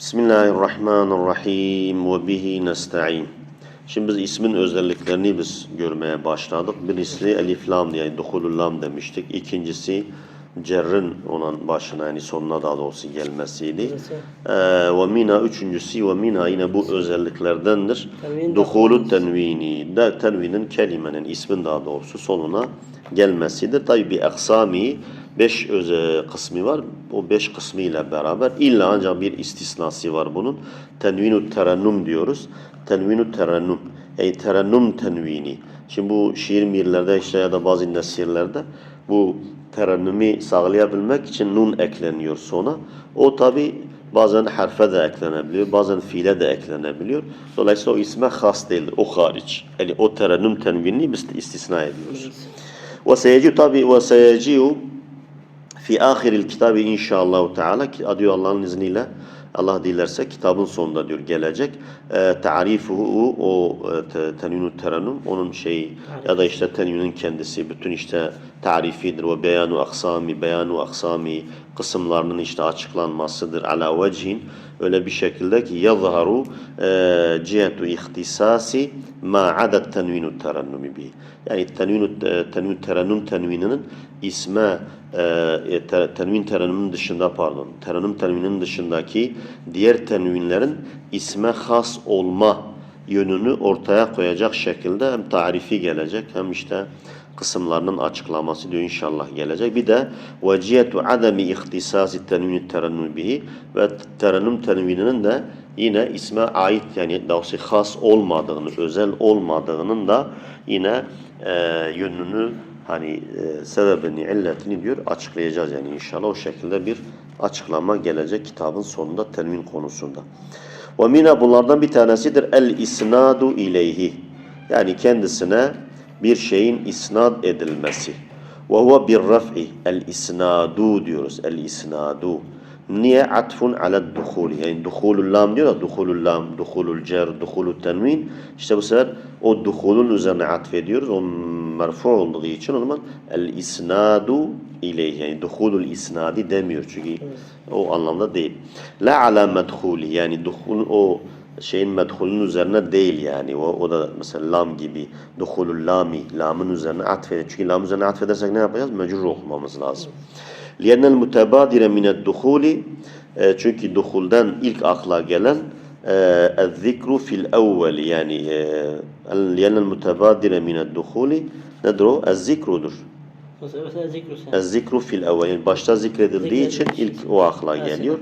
Bismillahirrahmanirrahim ve bihi nesta'in. Şimdi biz ismin özelliklerini biz görmeye başladık. Birisi elif lam diye duhulul lam demiştik. İkincisi cerrin onun başına yani sonuna daha doğrusu gelmesiydi. Ee, ve mina üçüncüsü ve mina yine bu özelliklerdendir. Duhulu tenvini. De, tenvinin kelimenin ismin daha doğrusu sonuna gelmesidir. Tabi bir aksami beş öze kısmı var. O beş kısmı ile beraber illa ancak bir istisnası var bunun. Tenvinu terennum diyoruz. Tenvinu terennum. Ey terennum tenvini. Şimdi bu şiir mirlerde işte ya da bazı nesirlerde bu terennumi sağlayabilmek için nun ekleniyor sona. O tabi bazen harfe de eklenebiliyor, bazen fiile de eklenebiliyor. Dolayısıyla o isme has değildir, o hariç. Yani o terennüm tenvinini biz istisna ediyoruz. Ve seyeciu tabi ve seyeciu fi ahiril kitabı inşallah Teala diyor Allah'ın izniyle Allah dilerse kitabın sonunda diyor gelecek. E, tarifuhu o e, te- tenvinu terennüm onun şeyi ya da işte tenvinin kendisi bütün işte tarifidir ve beyanu aksami beyanu aksami kısımlarının işte açıklanmasıdır ala vechin öyle bir şekilde ki yazharu e, cihetu ihtisasi ma adet tenvinu terennumi bi. Yani tenvinu e, tenvin terennüm tenvininin isme e, te- tenvin terennümün dışında pardon terennüm tenvininin dışındaki diğer tenvinlerin isme has olma yönünü ortaya koyacak şekilde hem tarifi gelecek hem işte kısımlarının açıklaması diyor inşallah gelecek. Bir de veciyetu ademi ihtisasi tenvini terennüm bihi ve terennüm tenvininin de yine isme ait yani doğrusu has olmadığını, özel olmadığının da yine e, yönünü hani e, sebebini, illetini diyor açıklayacağız yani inşallah o şekilde bir açıklama gelecek kitabın sonunda tenvin konusunda. Ve mina bunlardan bir tanesidir el isnadu ileyhi. Yani kendisine bir şeyin isnad edilmesi. Ve huve bir raf'i el isnadu diyoruz. El isnadu. Niye atfun ala duhul? Yani duhulul lam diyor ya duhulul lam, duhulul cer, duhulul tenvin. İşte bu sefer o duhulun üzerine atfediyoruz. O merfu olduğu için o zaman el isnadu ileyhi. Yani duhulul isnadi demiyor çünkü o anlamda değil. La ala medhuli yani duhul o şeyin medhulun üzerine değil yani. O, o da mesela lam gibi duhulul lami lamın üzerine atfeder. Çünkü lam üzerine atfedersek ne yapacağız? Mecrur okumamız lazım. Liyenel mutebadire mined duhuli e, çünkü duhuldan ilk akla gelen el-zikru fil evveli yani e, liyenel mutebadire mined duhuli nedir o? El-zikrudur. El-zikru fil evveli. Başta zikredildiği için ilk o akla geliyor.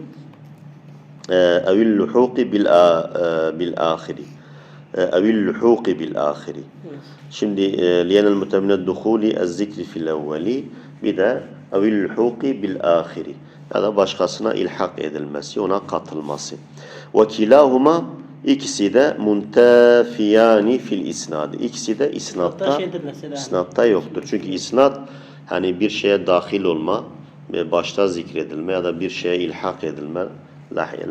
Ee, evil luhuqi bil e, bil ahiri. Ee, evil luhuqi bil ahiri. Şimdi e, liyenel mutemine duhuli ez zikri fil evveli bir de evil luhuqi bil ahiri. Ya da başkasına ilhak edilmesi ona katılması. Ve kilahuma İkisi de muntafiyani fil isnadı. İkisi de isnatta, isnatta yoktur. Çünkü isnat hani bir şeye dahil olma e, başta zikredilme ya da bir şeye ilhak edilme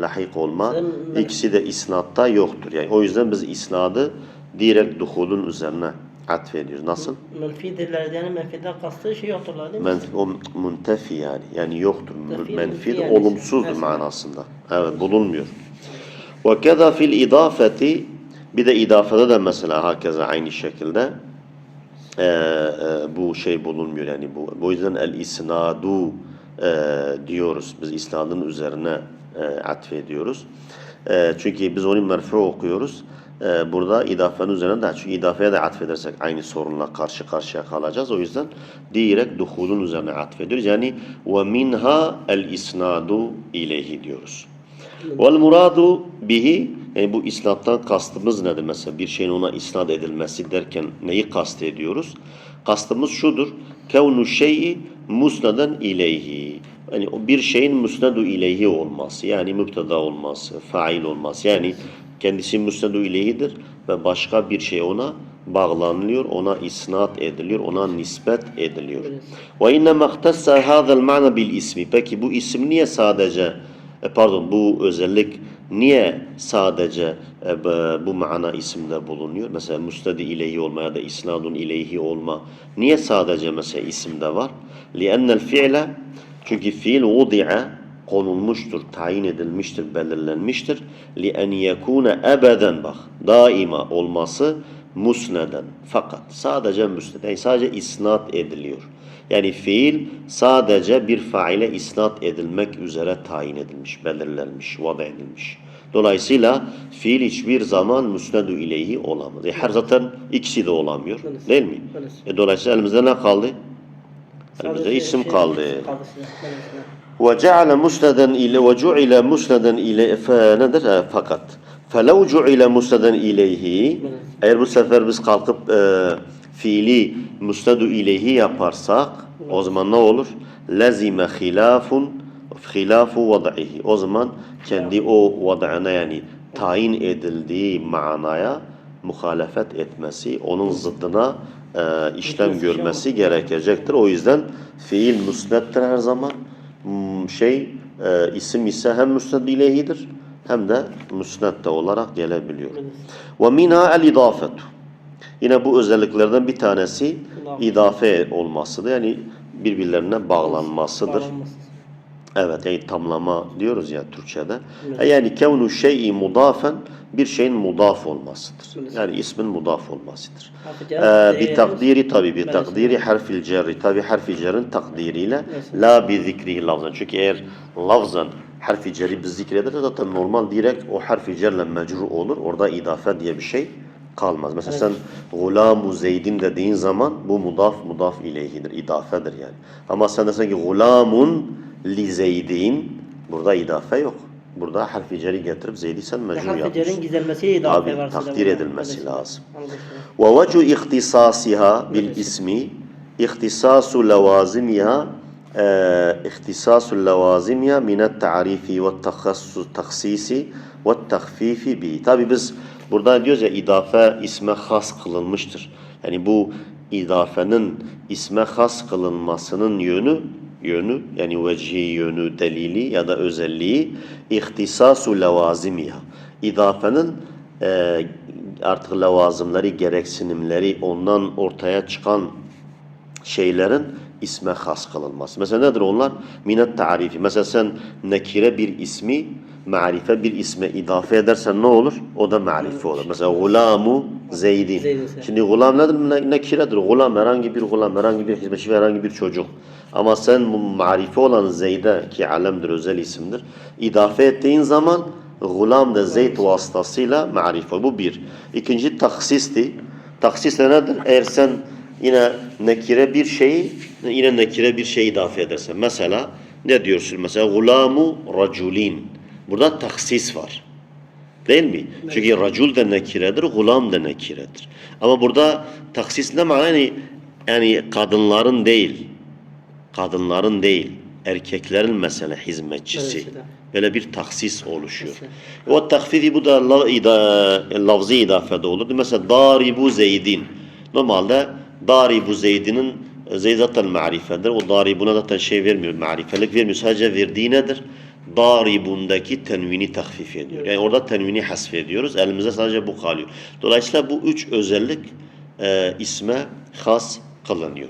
lahik olma ikisi de isnatta yoktur. Yani o yüzden biz isnadı direkt duhulun üzerine atfediyoruz. Nasıl? Menfidirler yani menfiden kastığı şey yokturlar değil mi? Men, o muntefi yani. Yani yoktur. Muntefi, Menfi yani olumsuzdur mesela. manasında. Evet bulunmuyor. Ve keda fil idafeti bir de idafede de mesela hakeza aynı şekilde e, e, bu şey bulunmuyor yani bu. Bu yüzden el isnadu e, diyoruz. Biz isnadın üzerine e, atfediyoruz. E, çünkü biz onu merfu okuyoruz. E, burada idafenin üzerine de çünkü idafeye de atfedersek aynı sorunla karşı karşıya kalacağız. O yüzden direkt duhulun üzerine atfediyoruz. Yani ve minha el isnadu ileyhi diyoruz. Vel muradu bihi yani bu isnattan kastımız nedir mesela bir şeyin ona isnat edilmesi derken neyi kastediyoruz? Kastımız şudur. Kevnu şey'i musnadan ileyhi. Yani bir şeyin musnadu ileyhi olması yani müpteda olması, fail olması yani kendisi musnadu ileyhidir ve başka bir şey ona bağlanılıyor, ona isnat ediliyor, ona nispet ediliyor. Ve inne mahtassa hadal ma'na bil ismi. Peki bu isim niye sadece e, pardon bu özellik niye sadece e, bu- bu mana isimde bulunuyor? Mesela müstedi ileyhi olma ya da isnadun ileyhi olma. Niye sadece mesela isimde var? لِأَنَّ الْفِعْلَ Çünkü fiil vudi'a konulmuştur, tayin edilmiştir, belirlenmiştir. لِأَنْ يَكُونَ ebeden bak, daima olması musneden. Fakat sadece müsned, yani sadece isnat ediliyor. Yani fiil sadece bir faile isnat edilmek üzere tayin edilmiş, belirlenmiş, vada edilmiş. Dolayısıyla fiil hiçbir zaman müsnedu ileyhi olamaz. E her zaten ikisi de olamıyor. Değil mi? E dolayısıyla elimizde ne kaldı? Elimizde isim kaldı. Ve ceale musneden ile ve cu'ile musneden ile e, fe nedir? E, fakat. Felev cu'ile musneden ileyhi eğer bu sefer biz kalkıp eee fiili musnadu ileyhi yaparsak o zaman ne olur? Lazime hilafun hilafu vad'ihi. O zaman kendi o vad'ına yani tayin edildiği manaya muhalefet etmesi, onun zıddına e, işlem görmesi gerekecektir. O yüzden fiil müsnettir her zaman. Hmm, Şey e, isim ise hem müsned ileyhidir hem de müsned de olarak gelebiliyor. Ve minha el idafetu. Yine bu özelliklerden bir tanesi İdafe. olmasıdır. Yani birbirlerine bağlanmasıdır. Bağlanması. Evet yani tamlama diyoruz ya Türkçe'de. E Yani kevnu şey'i mudafen bir şeyin mudaf olmasıdır. Yani ismin mudaf olmasıdır. Ee, bir takdiri tabi bir takdiri harfil cerri tabi harfi cerrin takdiriyle la bi zikrihi lafzan. Çünkü eğer lafzan harfi cerri biz zikrederse zaten normal direkt o harfi cerle mecrur olur. Orada idafe diye bir şey kalmaz. Mesela sen gulamu zeydin dediğin zaman bu mudaf mudaf ileyhidir. idafedir yani. Ama sen desen ki gulamun li zeydin burada idafe yok. Burada harfi cerri getirip zeydi sen mecrur Harfi yapmışsın. cerin gizlenmesiyle idafe Tabii, var. size takdir burada. edilmesi Evet. lazım. Anlaşıldı. ووجه اختصاصها بالاسم اختصاص لوازمها آه، اختصاص لوازمها من التعريف والتخصص التخصيص والتخفيف به. Tabi biz burada diyoruz ya idafe isme has kılınmıştır. Yani bu idafenin isme has kılınmasının yönü yönü yani vecihi yönü delili ya da özelliği ihtisasu levazimiha. İdafenin e, artık levazımları, gereksinimleri ondan ortaya çıkan şeylerin isme has kılınması. Mesela nedir onlar? Minet tarifi. Mesela sen nekire bir ismi marife bir isme idafe edersen ne olur? O da marife olur. Mesela gulamu zeydin. Şimdi gulam nedir? Ne- Nekiredir. Gulam herhangi bir gulam, herhangi bir hizmetçi herhangi bir çocuk. Ama sen marife olan zeyde ki alemdir, özel isimdir. idafe ettiğin zaman gulam da zeyd vasıtasıyla marife. Bu bir. İkinci taksisti. Taksis de nedir? Eğer sen yine nekire bir şeyi yine nekire bir şey idafe edersen. Mesela ne diyorsun? Mesela gulamu raculin. Burada taksis var. Değil mi? Çünkü racul da nekiredir, gulam da nekiredir. Ama burada taksis ne mana? Yani, yani kadınların değil, kadınların değil, erkeklerin mesela hizmetçisi. Mesela. Böyle bir taksis oluşuyor. Mesela. O takfifi bu da la, ida, lafzı idafede olurdu. Mesela daribu zeydin. Normalde daribu zeydinin zeyd zaten marifedir. O daribuna zaten şey vermiyor, marifelik vermiyor. Sadece verdiği nedir? Daribundaki tenvini takfif ediyor. Yani orada tenvini hasf ediyoruz. Elimizde sadece bu kalıyor. Dolayısıyla bu üç özellik e, isme has kılınıyor.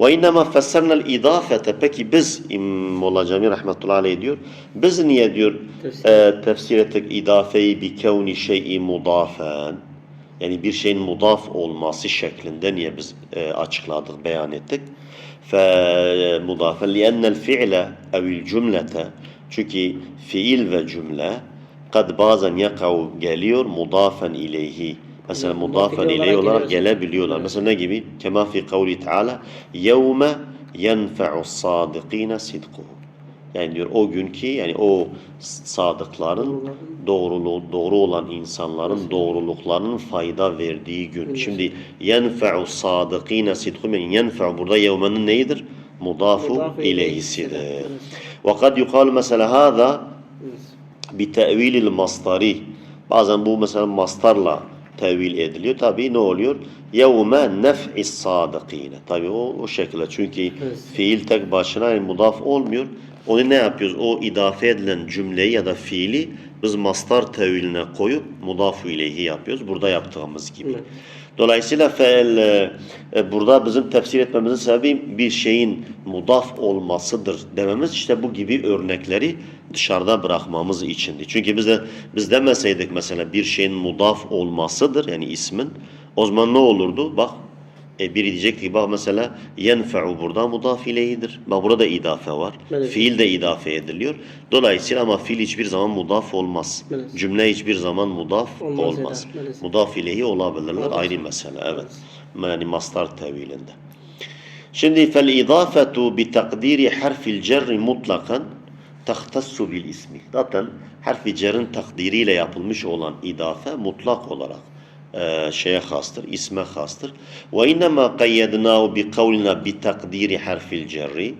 Ve innema fessernel idafete peki biz İmam Molla Cami rahmetullahi aleyh diyor. Biz niye diyor Tefsir. e, tefsir ettik idafeyi bi kevni şey'i mudafen yani bir şeyin mudaf olması şeklinde niye biz e, açıkladık, beyan ettik? Fe mudafen li'ennel fi'le evil cümlete çünkü fiil ve cümle kad bazen yakav geliyor mudafen ileyhi. Mesela mudafen mudaf ileyhi olarak gelebiliyorlar. Mesela ne gibi? Kema fi kavli Teala yevme yenfe'u sadıkine sidkuhu. Yani diyor o gün ki yani o sadıkların doğruluğu doğru olan insanların doğruluklarının fayda verdiği gün. Şimdi yenfe'u sadıkine sidkuhum yani yenfe'u burada yevmenin neyidir? Mudafu ileyhisidir. Kad yukalu mesela Evet. bitevilil mastari. Bazen bu mesela mastarla tevil ediliyor. Tabi ne oluyor? Yevme nef'is sadıkine. Tabi o, o şekilde. Çünkü Evet. fiil tek başına yani mudaf olmuyor. Onu ne yapıyoruz? O idafe edilen cümleyi ya da fiili biz mastar teviline koyup mudafu ileyhi yapıyoruz. Burada yaptığımız gibi. Evet. Dolayısıyla fe'el e, e, burada bizim tefsir etmemizin sebebi bir şeyin mudaf olmasıdır dememiz işte bu gibi örnekleri dışarıda bırakmamız içindi. Çünkü biz de biz demeseydik mesela bir şeyin mudaf olmasıdır yani ismin o zaman ne olurdu? Bak e, biri diyecek ki bak mesela yenfe'u burada mudaf ileyhidir. Bak burada idafe var. Evet. Fiil de idafe ediliyor. Dolayısıyla ama fiil hiçbir zaman mudaf olmaz. Evet. Cümle hiçbir zaman mudaf Olmaz olmaz. evet. Mudaf ileyhi olabilirler. Olmaz. Ayrı mesele. Evet. Yani mastar tevilinde. Şimdi fel idafetu bi takdiri harfil cerri mutlakan tahtassu bil ismi. Zaten harfi cerrin takdiriyle yapılmış olan idafe mutlak olarak شيء خاصتر اسمه خاصتر وإنما قيدناه بقولنا بتقدير حرف الجر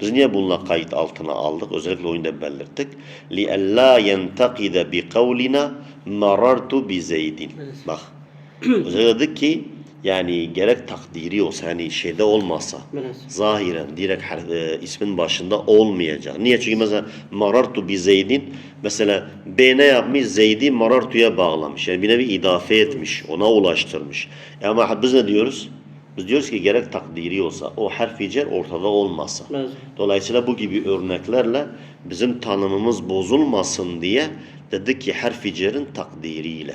Biz niye bununla kayıt altına aldık? Özellikle oyunda belirttik. لِأَلَّا يَنْتَقِدَ بِقَوْلِنَا مَرَرْتُ بِزَيْدٍ Bak. Özellikle dedik ki yani gerek takdiri olsa yani şeyde olmasa Evet. zahiren direkt har- e, ismin başında olmayacak. Niye? Çünkü mesela marartu bi zeydin mesela B ne yapmış? Zeydi marartuya bağlamış. Yani bir nevi idafe etmiş. Ona ulaştırmış. E ama biz ne diyoruz? Biz diyoruz ki gerek takdiri olsa o harfi cer ortada olmasa. Evet. Dolayısıyla bu gibi örneklerle bizim tanımımız bozulmasın diye dedik ki harfi cerin takdiriyle.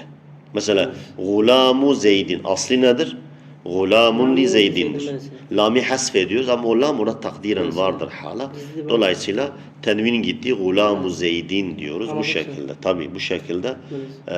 Mesela gulamu zeydin asli nedir? Gulamun li zeydindir. Lami hasf ediyoruz ama o lam orada takdiren vardır hala. Dolayısıyla tenvin gitti gulamu zeydin diyoruz bu şekilde. Tabi bu şekilde e,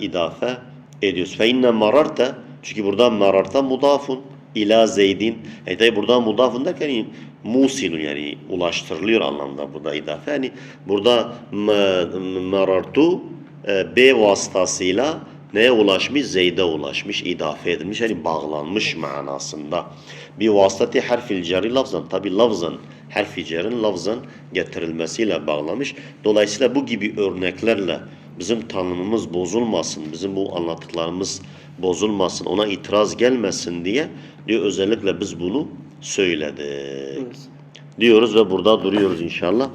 idafe ediyoruz. Fe inne mararta çünkü burada mararta mudafun ila zeydin. E tabi burada mudafun derken musilun yani ulaştırılıyor anlamda burada idafe. Yani burada ma- marartu e, B vasıtasıyla neye ulaşmış? Zeyd'e ulaşmış, idafe edilmiş yani bağlanmış manasında. Bir vasıtati harfil cari lafzan. Tabi lafzan harfi cerin lafzan getirilmesiyle bağlamış. Dolayısıyla bu gibi örneklerle bizim tanımımız bozulmasın, bizim bu anlattıklarımız bozulmasın, ona itiraz gelmesin diye diyor özellikle biz bunu söyledik. Evet. Diyoruz ve burada duruyoruz inşallah.